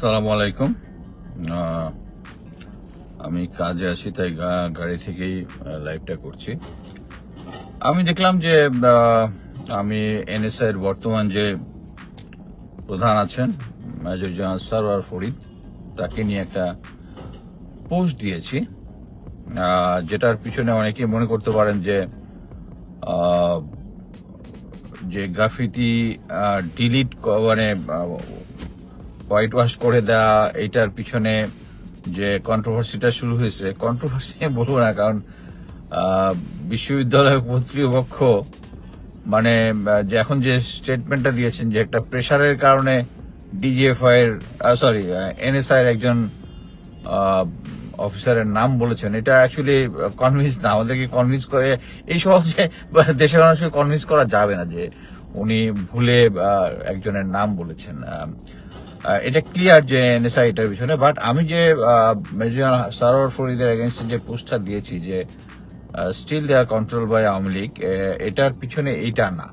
সালামু আলাইকুম। আমি কাজে আছি, তাই গাড়ি থেকেই লাইভটা করছি। আমি দেখলাম যে আমি এনএসআই এর বর্তমান যে প্রধান আছেন, মেজর জেনারেল সারওয়ার ফরিদ, তাকে নিয়ে একটা পোস্ট দিয়েছি। যেটার পিছনে অনেকেই মনে করতে পারেন যে যে গ্রাফিতি ডিলিট মানে হোয়াইট ওয়াশ করে দেওয়া এটার পিছনে যে কন্ট্রোভার্সিটা শুরু হয়েছে কন্ট্রোভার্সি বলব না, কারণ বিশ্ববিদ্যালয় কর্তৃপক্ষ মানে যে এখন যে স্টেটমেন্টটা দিয়েছেন যে একটা প্রেশারের কারণে ডিজিএফআই এর সরি এনএসআই এর একজন অফিসারের নাম বলেছেন। এটা অ্যাকচুয়ালি কনভিন্স না, আমাদেরকে কনভিন্স করে, এই সহজে দেশের মানুষকে কনভিন্স করা যাবে না যে উনি ভুলে একজনের নাম বলেছেন। এটা ক্লিয়ার যে এনএসআই এটার পিছনে বাট আমি যে মেজর সারোয়ার ফরিদের এগেনস্টে যে পোস্টটা দিয়েছি যে still they are control by Awami League এটার পিছনে এইটা না।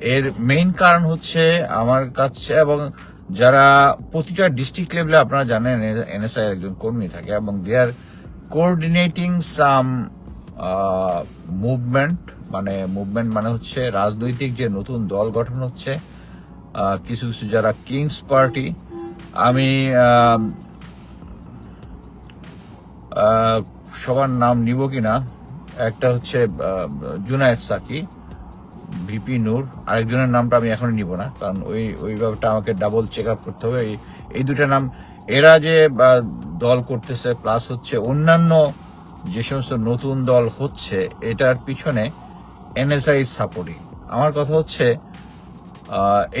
এর মেইন কারণ হচ্ছে আমার কাছে এবং যারা প্রতিটা ডিস্ট্রিক্ট লেভেলে আপনারা জানেন এনএসআই একজন কর্মী থাকে এবং they are coordinating some movement মানে মুভমেন্ট মানে হচ্ছে রাজনৈতিক যে নতুন দল গঠন হচ্ছে কিছু কিছু যারা কিংস পার্টি আমি সবার নাম নিব কিনা? একটা হচ্ছে জুনায়েদ সাকি ভিপি নূর আরেকজনের নামটা আমি এখনই নিব না, কারণ ওই ওই ব্যাপারটা আমাকে ডাবল চেক আপ করতে হবে। এই এই দুটা নাম, এরা যে দল করতেছে প্লাস হচ্ছে অন্যান্য যে সমস্ত নতুন দল হচ্ছে, এটার পিছনে এনএসআই সাপোর্টিং আমার কথা হচ্ছে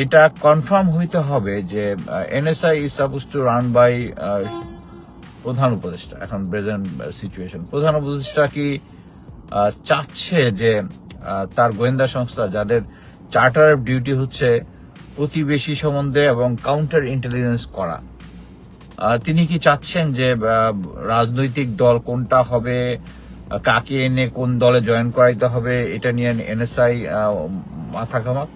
এটা কনফার্ম হইতে হবে যে NSI is suppose to run by প্রধান উপদেষ্টা। এখন প্রেজেন্ট সিচুয়েশন প্রধান উপদেষ্টা কি চাচ্ছে যে তার গোয়েন্দা সংস্থা যাদের চার্টার অফ ডিউটি হচ্ছে প্রতিবেশী সম্বন্ধে এবং কাউন্টার ইন্টেলিজেন্স করা। তিনি কি চাচ্ছেন যে রাজনৈতিক দল কোনটা হবে, কাকে এনে কোন দলে জয়েন করাইতে হবে, এটা নিয়ে এনএসআই মাথা ঘামাক?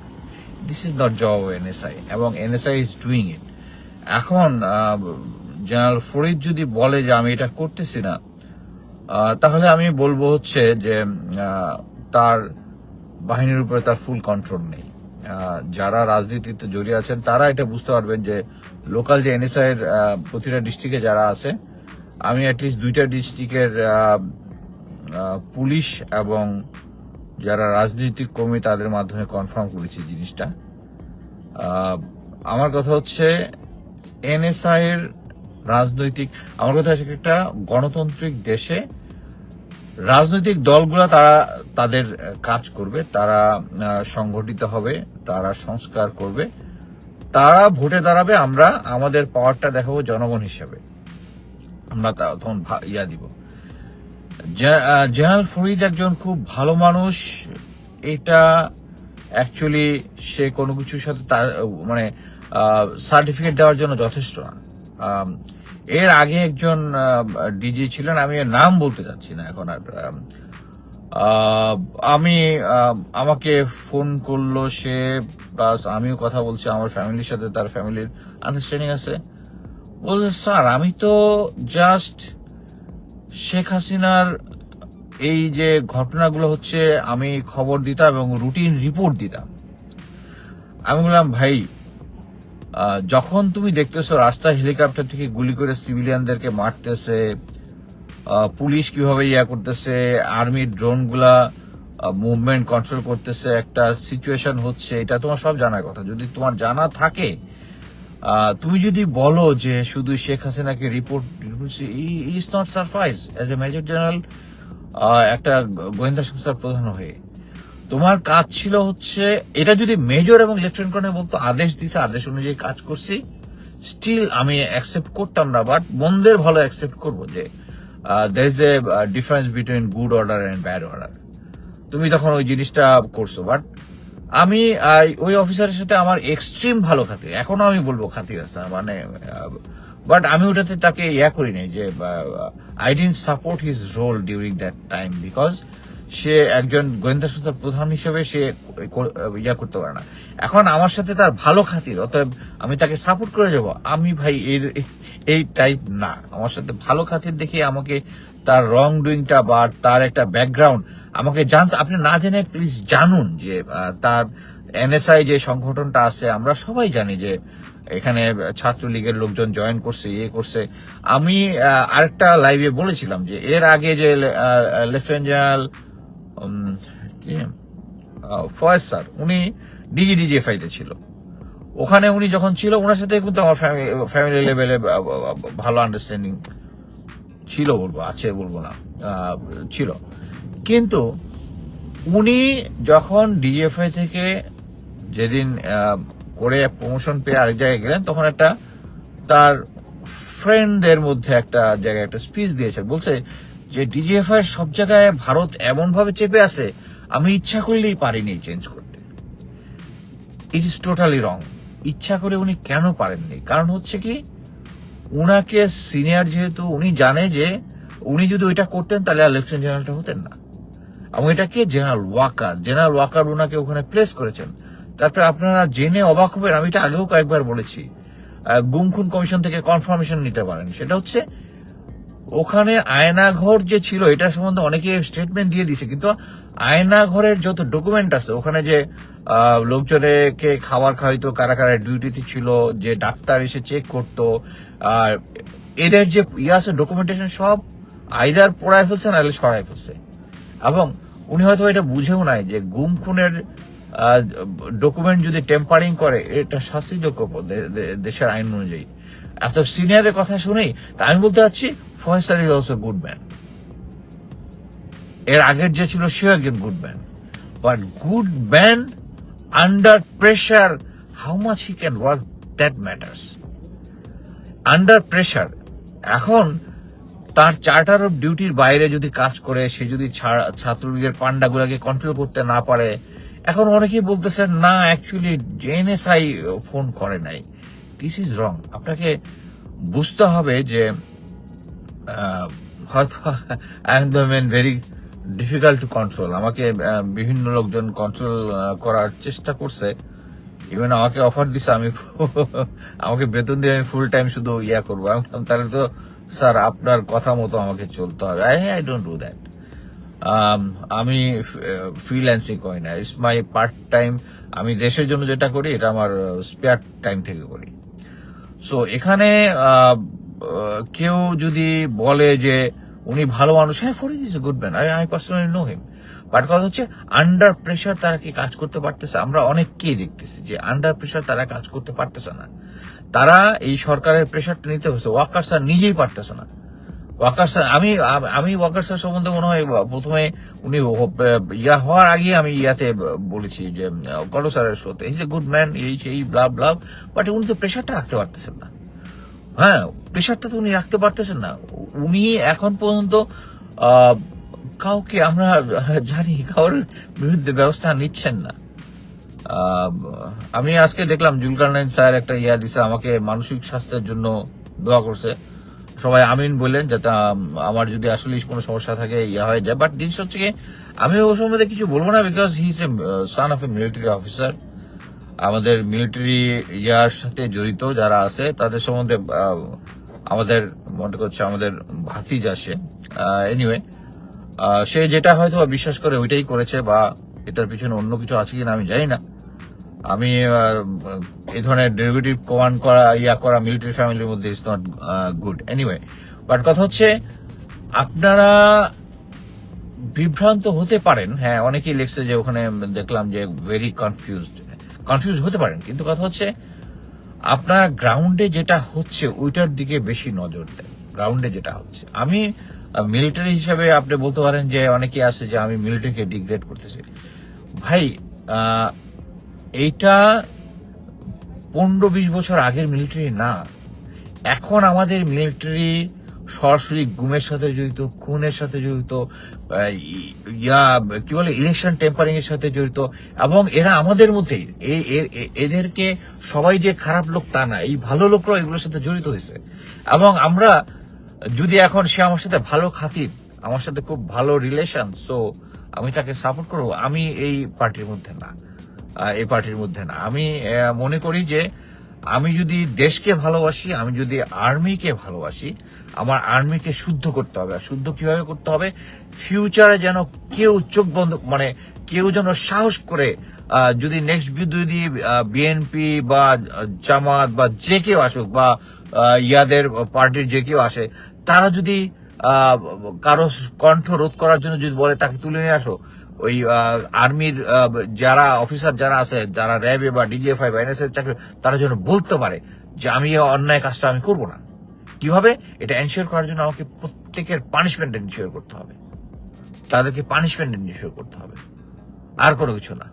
This is not job NSI এবং এনএসআই ইজ ডুইং ইট এখন জেনারেল ফরিদ যদি বলে যে আমি এটা করতেছি না তাহলে আমি বলব হচ্ছে যে তার বাহিনীর উপরে তার ফুল কন্ট্রোল নেই। যারা রাজনীতিতে জড়িয়ে আছেন, তারা এটা বুঝতে পারবেন যে লোকাল যে এনএসআই এর প্রতিটা ডিস্ট্রিক্টে যারা আছে, আমি অ্যাটলিস্ট দুইটা ডিস্ট্রিক্টের পুলিশ এবং যারা রাজনৈতিক কর্মী, তাদের মাধ্যমে কনফার্ম করেছি জিনিসটা। আমার কথা হচ্ছে এনএসআই এর রাজনৈতিক, আমার কথা হচ্ছে একটা গণতান্ত্রিক দেশে রাজনৈতিক দলগুলো তারা তাদের কাজ করবে, তারা সংগঠিত হবে, তারা সংস্কার করবে। তারা ভোটে দাঁড়াবে, আমরা আমাদের পাওয়ারটা দেখাবো জনগণ হিসেবে। আমরা তখন ইয়া দিব। জে- আহ, জেনারেল ফরিদ একজন খুব ভালো মানুষ। এটা অ্যাকচুয়ালি সে কোনো কিছুর সাথে তার মানে সার্টিফিকেট দেওয়ার জন্য যথেষ্ট না। এর আগে একজন ডিজি ছিলেন আমি এর নাম বলতে চাচ্ছি না এখন আর আমি আমাকে ফোন করল সে প্লাস আমিও কথা বলছি আমার ফ্যামিলির সাথে তার ফ্যামিলির আন্ডারস্ট্যান্ডিং আছে। বলছে স্যার আমি তো জাস্ট শেখ হাসিনার এই যে ঘটনাগুলো হচ্ছে, আমি খবর দিতাম এবং রুটিন রিপোর্ট দিতাম। আমি বললাম, ভাই যখন তুমি দেখতেছো রাস্তা হেলিকপ্টার থেকে গুলি করে সিভিলিয়ানদেরকে মারতেছে পুলিশ কীভাবে ইয়া করতেছে আর্মির ড্রোনগুলা মুভমেন্ট কন্ট্রোল করতেছে, একটা সিচুয়েশন হচ্ছে, এটা তোমার সব জানার কথা। যদি তোমার জানা থাকে তুমি যদি বলো যে শুধু শেখ হাসিনাকে report is not surprise as a major general একটা গোয়েন্দা সংস্থার প্রধান হয়ে। তোমার কাজ ছিল হচ্ছে, এটা যদি মেজর এবং লেফটেন্যান্ট কর্নেল বলতো, আদেশ দিছে, আদেশ অনুযায়ী কাজ করছি। স্টিল আমি অ্যাকসেপ্ট করতাম না বাট মন্দের ভালো অ্যাকসেপ্ট করব যে there is a difference between good order and bad order তুমি তখন ওই জিনিসটা করছ বাট আমি ওই অফিসারের সাথে আমার এক্সট্রিম ভালো খাতির এখনও আমি বলব খাতির আছে মানে বাট আমি ওটাতে তাকে ইয়া করিনি যে I didn't support his role during that time because সে একজন গোয়েন্দা সংস্থার প্রধান হিসেবে সে ইয়া করতে পারে না। এখন আমার সাথে তার ভালো খাতির, অতএব আমি তাকে সাপোর্ট করে যাব। আমি ভাই, এর এই টাইপ না। আমার সাথে ভালো খাতির দেখে আমাকে তার রং ডুইংটা বা তার একটা ব্যাকগ্রাউন্ড আমাকে জানতে আপনি না জেনে প্লিজ জানুন যে তার এনএসআই যে সংগঠনটা আছে, আমরা সবাই জানি যে এখানে ছাত্রলীগের লোকজন জয়েন করছে ইয়ে করছে। আমি আরেকটা লাইভে বলেছিলাম যে, এর আগে যে লেফটেন্যান্ট জেনারেল ফয়েজ স্যার, উনি ডিজি ডিজিএফআইতে ছিল। ওখানে উনি যখন ছিল ওনার সাথে কিন্তু আমার ফ্যামিলি লেভেলে ভালো আন্ডারস্ট্যান্ডিং ছিল বলব, আছে বলব না ছিল। কিন্তু উনি যখন ডিএফআই থেকে যেদিন করে প্রমোশন পেয়ে আরেক জায়গায় গেলেন, তখন একটা তার ফ্রেন্ডদের মধ্যে একটা জায়গায় একটা স্পিচ দিয়েছে বলছে যে ডিজিএফআই সব জায়গায় ভারত এমন ভাবে চেপে আছে আমি ইচ্ছা করলেই পারিনি চেঞ্জ করতে। ইট ইজ টোটালি রং ইচ্ছা করে উনি কেন পারেননি? কারণ হচ্ছে কি উনাকে সিনিয়র যেহেতু উনি জানে যে উনি যদি ওইটা করতেন তাহলে আর লেফটেন্যান্ট জেনারেলটা হতেন না। এবং এটাকে জেনারেল ওয়াকার জেনারেল ওয়াকার উনাকে ওখানে প্লেস করেছেন। তারপরে আপনারা জেনে অবাক হবেন আমি এটা আগেও কয়েকবার বলেছি। আহ, গুম খুন কমিশন থেকে কনফার্মেশন নিতে পারেন। সেটা হচ্ছে ওখানে আয়নাঘর যে ছিল, এটা সম্বন্ধে অনেকে স্টেটমেন্ট দিয়ে দিছে কিন্তু আয়নাঘরের যত ডকুমেন্ট আছে, ওখানে যে লোকজনকে খাবার খাওয়াইতো, কারা কারা ডিউটিতে ছিল, যে ডাক্তার এসে চেক করতো, আর এদের যে ইয়ে আছে ডকুমেন্টেশন সব আইদার পড়ায় ফেলছে নাহলে সরাই ফেলছে। এবং উনি হয়তো এটা বুঝেও নাই যে গুম খুনের ডকুমেন্ট যদি টেম্পারিং করে, এটা শাস্তিযোগ্য দেশের আইন অনুযায়ী। এত সিনিয়রের কথা শুনেই তা আমি বলতে চাচ্ছি Faisal is also good man. এর আগের যে ছিল, সেও একজন good man. But good man under pressure, how much he can work, that matters. Under pressure, এখন তার চার্টার অফ ডিউটির বাইরে যদি কাজ করে, সে যদি ছাত্রলীগের পান্ডাগুলোকে কন্ট্রোল করতে না পারে, এখন অনেকেই বলতেছেন না অ্যাকচুয়ালি জেএনএসআই ফোন করে নাই। দিস ইজ রং আপনাকে বুঝতে হবে যে হয়তো I am the men very difficult to control আমাকে বিভিন্ন লোকজন কন্ট্রোল করার চেষ্টা করছে। ইভেন আমাকে অফার দিছে, আমি আমাকে বেতন দিয়ে আমি ফুল টাইম শুধু ইয়া করব। আমি তাহলে তো স্যার আপনার কথা মতো আমাকে চলতে হবে। I I don't do that আমি ফ্রিল্যান্সিং করি না। ইটস মাই পার্ট টাইম আমি দেশের জন্য যেটা করি, এটা আমার স্পেয়ার টাইম থেকে করি। সো এখানে কেউ যদি বলে যে উনি ভালো মানুষ হ্যাঁ for is good man I I personally know him but কথা হচ্ছে আন্ডার প্রেশার তারা কি কাজ করতে পারতেছে? আমরা অনেককেই দেখতেছি যে আন্ডার প্রেশার তারা কাজ করতে পারতেছে না। তারা এই সরকারের প্রেশারটা নিতে হচ্ছে। ওয়াকার স্যার নিজেই পারতেছে না। ওয়াকার স্যার আমি আমি ওয়াকার স্যার সম্বন্ধে মনে হয়, প্রথমে উনি ইয়া হওয়ার আগে আমি ইয়াতে বলেছি যে কলো স্যারের শোতে এই যে গুড ম্যান এই, সেই ব্লাব ব্লাব বাট উনি তো প্রেশারটা রাখতে পারতেছেন না। হ্যাঁ প্রেশারটা তো উনি রাখতে পারতেছেন না। উনি এখন পর্যন্ত কাউকে আমরা জানি কারোর বিরুদ্ধে ব্যবস্থা নিচ্ছেন না। আমি আজকে দেখলাম জুলকারনাইন স্যার একটা ইয়া দিছে, আমাকে মানসিক স্বাস্থ্যের জন্য দোয়া করছে। সবাই আমিন বললেন, যাতে আমার যদি আসলে কোনো সমস্যা থাকে, ইয়া হয়ে যায়। বাট জিনিস হচ্ছে আমি ও সম্বন্ধে কিছু বলব না because he is a son of a military officer আমাদের মিলিটারি ইয়ার সাথে জড়িত যারা আছে, তাদের সম্বন্ধে আমাদের, মনে করছে আমাদের ভাতিজ আসে এনিওয়ে সে যেটা হয়তো বিশ্বাস করে ওইটাই করেছে বা এটার পিছনে অন্য কিছু আছে কিনা আমি জানি না। আমি এই ধরনের ডেরিভেটিভ কমান্ড করা, ইয়া করা মিলিটারি ফ্যামিলির মধ্যে is not good anyway but কথা হচ্ছে, আপনারা বিভ্রান্ত হতে পারেন। হ্যাঁ অনেকেই লিখছে যে ওখানে দেখলাম যে ভেরি কনফিউজড কনফিউজ হতে পারেন, কিন্তু কথা হচ্ছে আপনার গ্রাউন্ডে যেটা হচ্ছে, ওইটার দিকে বেশি নজর দেন গ্রাউন্ডে যেটা হচ্ছে। আমি মিলিটারি হিসাবে আপনি বলতে পারেন যে অনেকে আছে যে আমি মিলিটারিকে ডিগ্রেড করতেছি। ভাই এইটা পনেরো বিশ বছর আগের মিলিটারি না। এখন আমাদের মিলিটারি সরাসরি গুমের সাথে জড়িত, খুনের সাথে জড়িত ইয়া, কি বলে ইলেকশন টেম্পারিং এর সাথে জড়িত, এবং এরা আমাদের এ- এদেরকে সবাই যে খারাপ লোক তা না, এই ভালো লোকরা এগুলোর সাথে জড়িত হয়েছে। এবং আমরা, যদি এখন সে আমার সাথে ভালো খাতির, আমার সাথে খুব ভালো রিলেশন সো আমি তাকে সাপোর্ট করব, আমি এই পার্টির মধ্যে না এই পার্টির মধ্যে না। আমি মনে করি যে, আমি যদি দেশকে ভালোবাসি, আমি যদি আর্মিকে ভালোবাসি আমার আর্মিকে শুদ্ধ করতে হবে। আর শুদ্ধ কীভাবে করতে হবে? ফিউচারে যেন কেউ চোখ বন্ধ মানে কেউ যেন সাহস করে যদি নেক্সট যদি বিএনপি বা জামাত বা যে কেউ আসুক বা ইয়াদের পার্টির যে কেউ আসে, তারা যদি কারও কণ্ঠ রোধ করার জন্য যদি বলে, তাকে তুলে নিয়ে আসো। ওই আর্মির যারা অফিসার যারা আছে, যারা র্যাবে বা ডিজিএফআই বা এনএসএস চাকরি, তারা যেন বলতে পারে যে, আমি অন্যায় কাজটা আমি করব না। কীভাবে? এটা এনশিওর করার জন্য আমাকে প্রত্যেকের পানিশমেন্ট এনশিওর করতে হবে। তাদেরকে পানিশমেন্ট এনশিওর করতে হবে। আর কোনো কিছু না।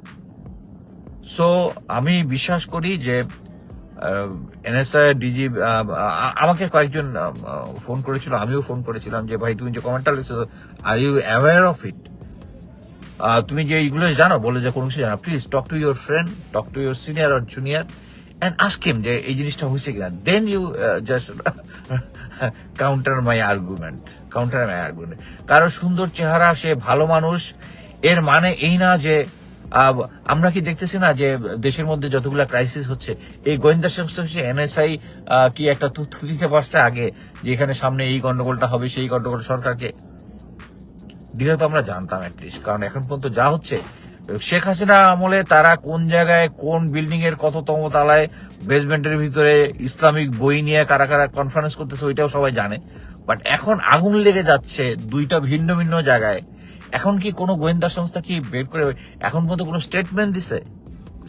সো আমি বিশ্বাস করি যে এনএসআই ডিজি আমাকে কয়েকজন ফোন করেছিল, আমিও ফোন করেছিলাম যে, ভাই, তুমি যে কমেন্টটা লিখছো are you aware of it তুমি যে এইগুলো জানো, বলে যে কোনো কিছু জানো please talk to your friend talk to your senior R junior and ask him যে এই জিনিসটা হয়েছে কিনা? Then you just counter my argument counter my argument কারও সুন্দর চেহারা, সে ভালো মানুষ, এর মানে এই না যে আমরা কি দেখতেছি না যে, দেশের মধ্যে যতগুলা ক্রাইসিস হচ্ছে, এই গোয়েন্দা সংস্থা হচ্ছে এনএসআই কি একটা তথ্য দিতে পারছে আগে, যে এখানে সামনে এই গন্ডগোলটা হবে, সেই গন্ডগোল সরকারকে? দিলে তো আমরা জানতাম অ্যাটলিস্ট কারণ এখন পর্যন্ত যা হচ্ছে শেখ হাসিনার আমলে তারা কোন জায়গায় কোন বিল্ডিং এর কততম তালায় বেসমেন্টের ভিতরে ইসলামিক বই নিয়ে কারা কারা কনফারেন্স করতেছে ওইটাও সবাই জানে। বাট এখন আগুন লেগে যাচ্ছে দুইটা ভিন্ন ভিন্ন জায়গায়। এখন কি কোনো গোয়েন্দা সংস্থা কি বের করে এখন পর্যন্ত কোনো স্টেটমেন্ট দিছে?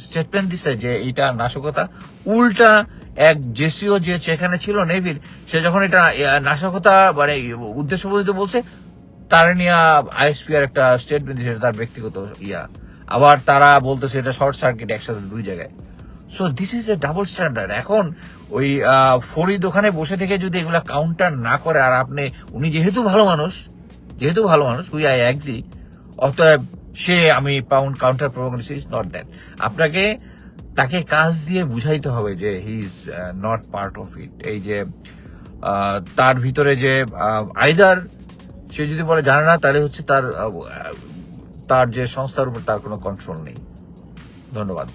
স্টেটমেন্ট দিছে যে এটা নাশকতা। উল্টা এক জেসিও যে সেখানে ছিল, নেভির, সে যখন এটা নাশকতা মানে উদ্দেশ্য বলছে, তার নিয়ে আইএসপি আর একটা স্টেটমেন্ট দিয়েছে, তার ব্যক্তিগত ইয়া। আবার তারা বলতেছে এটা শর্ট সার্কিট একসাথে দুই জায়গায়। So this is a double standard এখন ওই আহ, ফরিদ ওখানে বসে থেকে যদি এগুলা কাউন্টার না করে আর আপনি উনি যেহেতু ভালো মানুষ যেহেতু ভালো মানুষ উই আই অ্যাগ্রি অতএব সে আমি pound counter program is not that আপনাকে তাকে কাজ দিয়ে বুঝাইতে হবে যে he is not part of it এই যে তার ভিতরে যে আইদার সে যদি বলে জানে না তাহলে হচ্ছে তার তার যে সংস্থার উপর তার কোনো কন্ট্রোল নেই। ধন্যবাদ।